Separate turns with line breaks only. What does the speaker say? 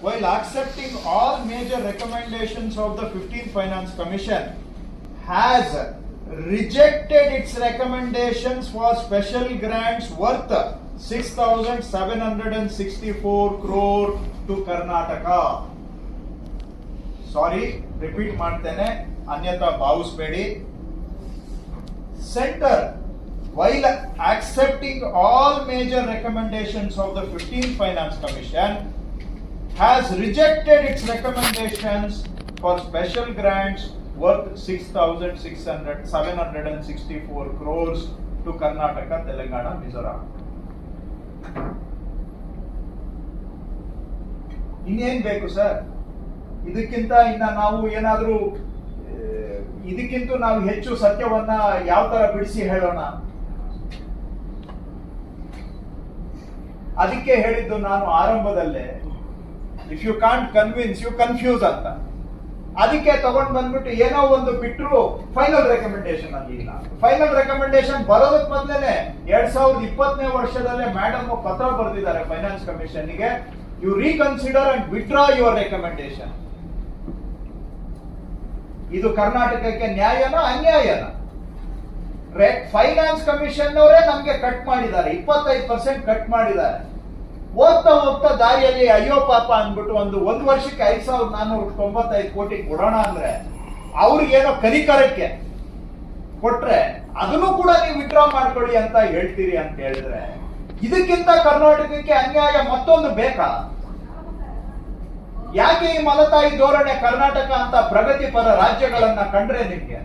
while accepting all major recommendations of the 15th Finance Commission, has rejected its recommendations for special grants worth 6,764 crore to Karnataka. Sorry repeat ಮಾಡ್ತೇನೆ ಅನ್ಯತಾ ಭಾವಿಸಬೇಡಿ centre while accepting all major recommendations of the 15th Finance Commission, Has rejected its recommendations for special grants worth 6,600, 764 crores to Karnataka, Telangana, Mizoram. ಇನ್ನೇನ್ ಬೇಕು sir ಇದಕ್ಕಿಂತ ಇನ್ನ ನಾವು ಏನಾದರೂ ಇದಕ್ಕಿಂತ ನಾವು ಹೆಚ್ಚು ಸತ್ಯವನ್ನ ಯಾವ ತರ ಬಿಡಿಸಿ ಹೇಳೋಣ ಅದಕ್ಕೆ ಹೇಳಿದ್ದು ನಾನು ಆರಂಭದಲ್ಲೇ if you can't convince you confuse ಅಂತ. ಅದಕ್ಕೆ ತಗೊಂಡ್ ಬಂದ್ಬಿಟ್ಟು ಏನೋ ಒಂದು ಬಿಟ್ಟರು ಫೈನಲ್ ರೆಕಮೆಂಡೇಶನ್ ಇಲ್ಲ. ಫೈನಲ್ ರೆಕಮೆಂಡೇಶನ್ ಬರೋದಕ್ ಮೊದ್ಲೇನೆ ಎರಡ್ ಸಾವಿರದ ಇಪ್ಪತ್ತನೇ ವರ್ಷದಲ್ಲೇ ಮೇಡಮ್ ಪತ್ರ ಬರೆದಿದ್ದಾರೆ finance ಕಮಿಷನ್ಗೆ. You reconsider and withdraw your recommendation ಇದು ಕರ್ನಾಟಕಕ್ಕೆ ನ್ಯಾಯನ ಅನ್ಯಾಯನ? ಫೈನಾನ್ಸ್ ಕಮಿಷನ್ ಅವರೇ ನಮ್ಗೆ ಕಟ್ ಮಾಡಿದ್ದಾರೆ. ಇಪ್ಪತ್ತೈದು ಪರ್ಸೆಂಟ್ ಕಟ್ ಮಾಡಿದ್ದಾರೆ. ಹೋಗ್ತಾ ಹೋಗ್ತಾ ದಾರಿಯಲ್ಲಿ ಅಯ್ಯೋ ಪಾಪ ಅಂದ್ಬಿಟ್ಟು ಒಂದು ಒಂದು ವರ್ಷಕ್ಕೆ ಐದ್ ಸಾವಿರದ ನಾನ್ನೂರ ತೊಂಬತ್ತೈದು ಕೋಟಿ ಕೊಡೋಣ ಅಂದ್ರೆ ಅವ್ರಿಗೇನೋ ಕನಿಕರಕ್ಕೆ ಕೊಟ್ರೆ ಅದನ್ನು ಕೂಡ ನೀವು ವಿಡ್ರಾ ಮಾಡ್ಕೊಳ್ಳಿ ಅಂತ ಹೇಳ್ತೀರಿ ಅಂತ ಹೇಳಿದ್ರೆ ಇದಕ್ಕಿಂತ ಕರ್ನಾಟಕಕ್ಕೆ ಅನ್ಯಾಯ ಮತ್ತೊಂದು ಬೇಕಾ? ಯಾಕೆ ಈ ಮಲತಾಯಿ ಧೋರಣೆ ಕರ್ನಾಟಕ ಅಂತ ಪ್ರಗತಿಪರ ರಾಜ್ಯಗಳನ್ನ ಕಂಡ್ರೆ ನಿಮ್ಗೆ?